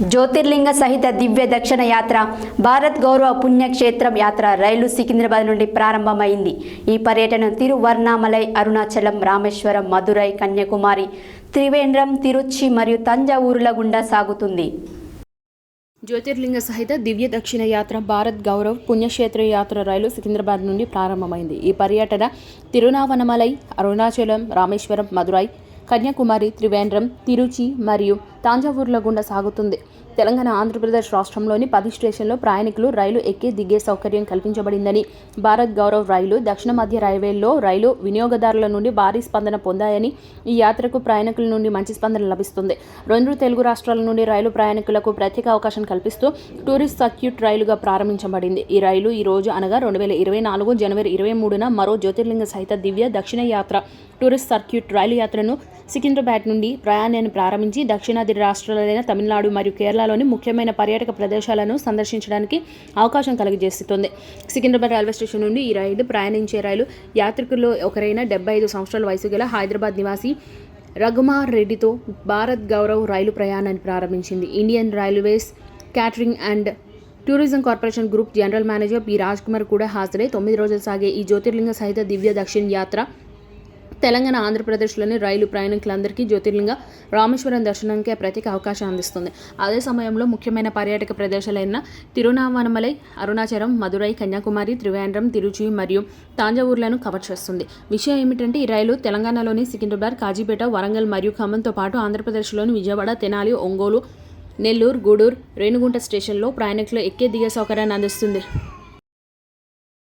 జ్యోతిర్లింగ సహిత దివ్య దక్షిణ యాత్ర భారత్ గౌరవ పుణ్యక్షేత్రం యాత్ర రైలు సికింద్రాబాద్ నుండి ప్రారంభమైంది. ఈ పర్యటన తిరువర్ణామలై అరుణాచలం రామేశ్వరం మదురై కన్యాకుమారి త్రివేంద్రం తిరుచి మరియు తంజావూరుల గుండా సాగుతుంది. జ్యోతిర్లింగ సహిత దివ్య దక్షిణ యాత్ర భారత్ గౌరవ్ పుణ్యక్షేత్ర యాత్ర రైలు సికింద్రాబాద్ నుండి ప్రారంభమైంది. ఈ పర్యటన తిరునావనమలై అరుణాచలం రామేశ్వరం మదురై కన్యాకుమారి త్రివేంద్రం తిరుచి మరియు తాంజావూర్ల గుండా సాగుతుంది. తెలంగాణ ఆంధ్రప్రదేశ్ రాష్ట్రంలోని పది స్టేషన్లో ప్రయాణికులు రైలు ఎక్కి దిగే సౌకర్యం కల్పించబడిందని భారత్ గౌరవ్ రైలు దక్షిణ మధ్య రైల్వేల్లో రైలు వినియోగదారుల నుండి భారీ స్పందన పొందాయని ఈ యాత్రకు ప్రయాణికుల నుండి మంచి స్పందన లభిస్తుంది. రెండు తెలుగు రాష్ట్రాల నుండి రైలు ప్రయాణికులకు ప్రత్యేక అవకాశం కల్పిస్తూ టూరిస్ట్ సర్క్యూట్ రైలుగా ప్రారంభించబడింది. ఈ రైలు ఈ రోజు అనగా రెండు వేల ఇరవై నాలుగు జనవరి ఇరవై మూడున మరో జ్యోతిర్లింగ సహిత దివ్య దక్షిణ యాత్ర టూరిస్ట్ సర్క్యూట్ రైలు యాత్రను సికింద్రాబాద్ నుండి ప్రయాణాన్ని ప్రారంభించి దక్షిణాది రాష్ట్రాలైన తమిళనాడు మరియు కేరళ జిల్లాలోని ముఖ్యమైన పర్యాటక ప్రదేశాలను సందర్శించడానికి అవకాశం కలిగజేస్తుంది. సికింద్రాబాద్ రైల్వే స్టేషన్ నుండి ఈ రైలు ప్రయాణించే రైలు యాత్రికుల్లో ఒకరైన డెబ్బై ఐదు సంవత్సరాల వయసు గల హైదరాబాద్ నివాసి రఘుమార్ రెడ్డితో భారత్ గౌరవ్ రైలు ప్రయాణాన్ని ప్రారంభించింది. Indian Railways catering and tourism corporation group general manager P Raj Kumar కూడా హాజరై తొమ్మిది రోజులు సాగే ఈ జ్యోతిర్లింగ సహిత దివ్య దక్షిణ యాత్ర తెలంగాణ ఆంధ్రప్రదేశ్లోని రైలు ప్రయాణికులందరికీ జ్యోతిర్లింగ రామేశ్వరం దర్శనానికి ప్రత్యేక అవకాశం అందిస్తుంది. అదే సమయంలో ముఖ్యమైన పర్యాటక ప్రదేశాలైన తిరునావనమలై అరుణాచలం మదురై కన్యాకుమారి త్రివేంద్రం తిరుచి మరియు తాంజావూర్లను కవర్ చేస్తుంది. విషయం ఏమిటంటే ఈ రైలు తెలంగాణలోని సికింద్రాబాద్ కాజీపేట వరంగల్ మరియు ఖమ్మంతో పాటు ఆంధ్రప్రదేశ్లోని విజయవాడ తెనాలి ఒంగోలు నెల్లూరు గూడూరు రేణుగుంట స్టేషన్లో ప్రయాణికులు ఎక్కే దిగే సౌకర్యాన్ని అందిస్తుంది.